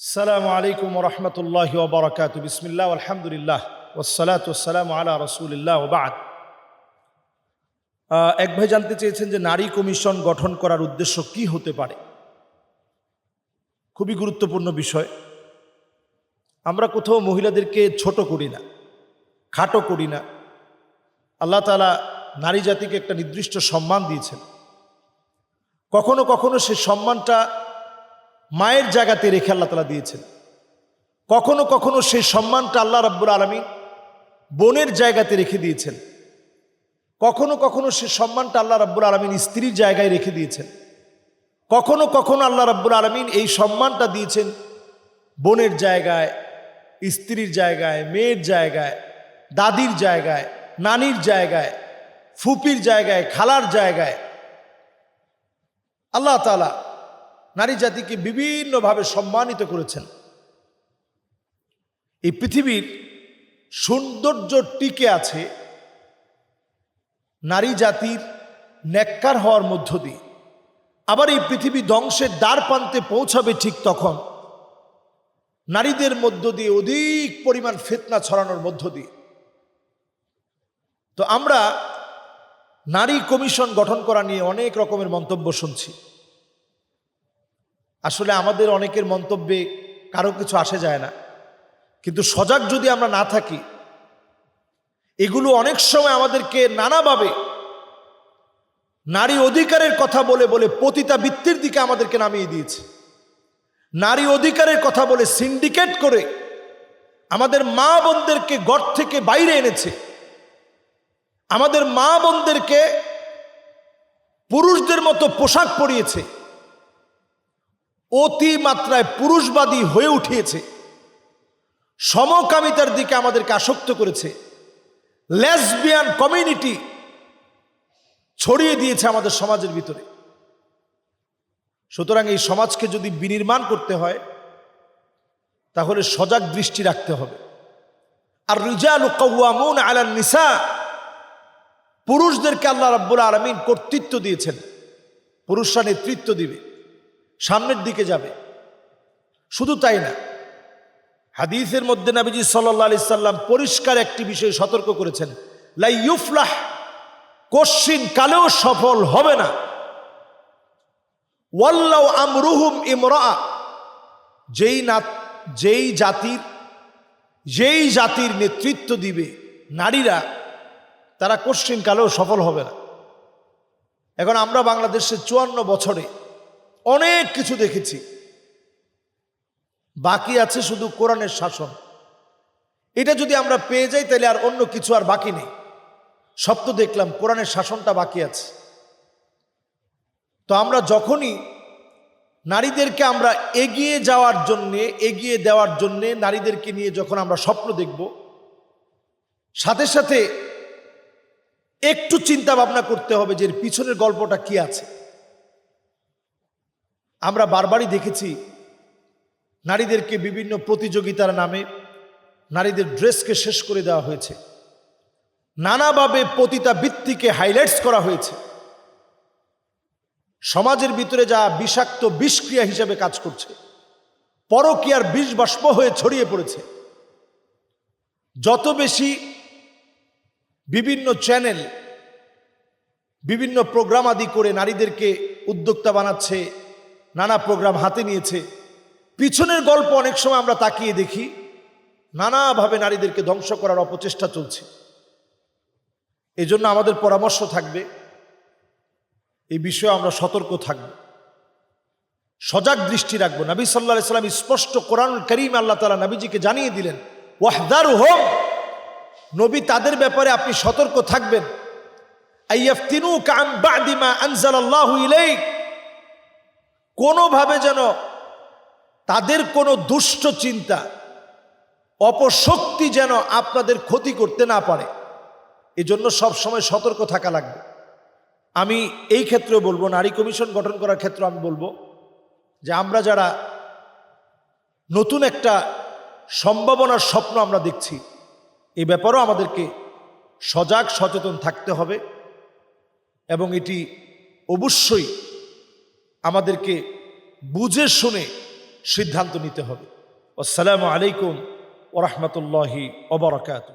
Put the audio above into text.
সালাম আলাইকুম রহমতুল্লাহ ওবরাকাত বিসমিল্লা আলহামদুলিল্লাহ ওসালাত ওসালাম আলা রসুলিল্লাহ ওবাদ এক ভাই জানতে চেয়েছেন যে নারী কমিশন গঠন করার উদ্দেশ্য কি হতে পারে। খুবই গুরুত্বপূর্ণ বিষয়। আমরা কোথাও মহিলাদেরকে ছোট করি না, খাটো করি না। আল্লাহ তালা নারী জাতিকে একটা নির্দিষ্ট সম্মান দিয়েছেন। কখনো কখনো সে সম্মানটা মায়ের জায়গাতে রেখে আল্লাহ তালা দিয়েছেন। কখনো কখনো সেই সম্মানটা আল্লাহ রাব্বুল আলমী বোনের জায়গাতে রেখে দিয়েছেন। কখনো কখনো সে সম্মানটা আল্লাহ রাব্বুল আলমিন স্ত্রীর জায়গায় রেখে দিয়েছেন। কখনো কখনো আল্লাহ রাব্বুল আলমিন এই সম্মানটা দিয়েছেন বোনের জায়গায়, স্ত্রীর জায়গায়, মেয়ের জায়গায়, দাদির জায়গায়, নানির জায়গায়, ফুপির জায়গায়, খালার জায়গায়। আল্লাহ তালা নারী জাতিকে বিভিন্নভাবে সম্মানিত করেছেন। এই পৃথিবীর সৌন্দর্য টিকে আছে নারী জাতির ন্যাক্কার হওয়ার মধ্য দিয়ে। আবার এই পৃথিবী ধ্বংসের দ্বার প্রান্তে পৌঁছাবে ঠিক তখন। নারীদের মধ্য দিয়ে অধিক পরিমাণ ফেতনা ছড়ানোর মধ্য দিয়ে। তো আমরা নারী কমিশন গঠন করা নিয়ে অনেক রকমের মন্তব্য শুনছি। আসলে আমাদের অনেকের মন্তব্যে কারও কিছু আসে যায় না। কিন্তু সজাগ যদি আমরা না থাকি, এগুলো অনেক সময় আমাদেরকে নানাভাবে নারী অধিকারের কথা বলে বলে পতিতা বৃত্তির দিকে আমাদেরকে নামিয়ে দিয়েছে। নারী অধিকারের কথা বলে সিন্ডিকেট করে আমাদের মা বোনদেরকে গড় থেকে বাইরে এনেছে। আমাদের মা বোনদেরকে পুরুষদের মতো পোশাক পরিয়েছে। অতি মাত্রায় পুরুষবাদী হয়ে উঠিয়েছে। সমকামিতার দিকে আমাদেরকে আসক্ত করেছে। লেসবিয়ান কমিউনিটি ছড়িয়ে দিয়েছে আমাদের সমাজের ভিতরে। সুতরাং এই সমাজকে যদি বিনির্মাণ করতে হয়, তাহলে সজাগ দৃষ্টি রাখতে হবে। আর রিজাল কৌয়ামুন আলান নিসা, পুরুষদেরকে আল্লাহ রাব্বুল আলমিন কর্তৃত্ব দিয়েছেন। পুরুষরা নেতৃত্ব দিবে। সামনের দিকে যাবে। শুধু তাই না, হাদিসের মধ্যে নাবিজি সাল্লাহ আলি সাল্লাম পরিষ্কার একটি বিষয়ে সতর্ক করেছেন। লাই ইউফলাহ, কশ্চিন কালেও সফল হবে না। ওয়াল্লাউ আমরুহুম ইমরা যেই না, যেই জাতির যেই জাতির নেতৃত্ব দিবে নারীরা, তারা কশ্চিন কালেও সফল হবে না। এখন আমরা বাংলাদেশের চুয়ান্ন বছরে অনেক কিছু দেখেছি। বাকি আছে শুধু কোরআনের শাসন। এটা যদি আমরা পেয়ে যাই, তাহলে আর অন্য কিছু আর বাকি নেই। সব তো দেখলাম, কোরআনের শাসনটা বাকি আছে। তো আমরা যখনই নারীদেরকে আমরা এগিয়ে যাওয়ার জন্যে, এগিয়ে দেওয়ার জন্যে নারীদেরকে নিয়ে যখন আমরা স্বপ্ন দেখব, সাথে সাথে একটু চিন্তা ভাবনা করতে হবে যে পিছনের গল্পটা কি আছে। আমরা বারবারই দেখেছি নারীদেরকে বিভিন্ন প্রতিযোগিতার নামে নারীদের ড্রেসকে শেষ করে দেওয়া হয়েছে। নানাভাবে পতিতা বৃত্তিকে হাইলাইটস করা হয়েছে। সমাজের ভিতরে যা বিষাক্ত বিষক্রিয়া হিসেবে কাজ করছে, পরকীয়ার বিষ বাষ্প হয়ে ছড়িয়ে পড়েছে। যত বেশি বিভিন্ন চ্যানেল বিভিন্ন প্রোগ্রাম আদি করে নারীদেরকে উদ্যোক্তা বানাচ্ছে নানা প্রোগ্রাম হাতে নিয়েছে। পিছনের গল্প অনেক সময় আমরা তাকিয়ে দেখি, নানাভাবে নারীদেরকে ধ্বংস করার অপচেষ্টা চলছে। এই জন্য আমাদের পরামর্শ থাকবে, এই বিষয়ে আমরা সতর্ক থাকব। সজাগ দৃষ্টি রাখব। নবী সাল্লাহ সাল্লাম স্পষ্ট কোরআন করিম আল্লাহ তালা নবীজিকে জানিয়ে দিলেন, ওয়াহদার হোম। নবী তাদের ব্যাপারে আপনি সতর্ক থাকবেন। আইয়াফতিনু কাম বাদিমা আনজালাল্লাহু ইলাইক। কোনোভাবে যেন তাদের কোনো দুষ্ট চিন্তা, অপশক্তি যেন আপনাদের ক্ষতি করতে না পারে, এজন্য সবসময় সতর্ক থাকা লাগবে। আমি এই ক্ষেত্রেও বলব, নারী কমিশন গঠন করার ক্ষেত্রে আমি বলব যে আমরা যারা নতুন একটা সম্ভাবনার স্বপ্ন আমরা দেখছি এই ব্যাপারেও আমাদেরকে সজাগ, সচেতন থাকতে হবে এবং এটি অবশ্যই আমাদেরকে বুঝে শুনে সিদ্ধান্ত নিতে হবে। আসসালামু আলাইকুম ওরহমতুল্লাহি ওবরাকাত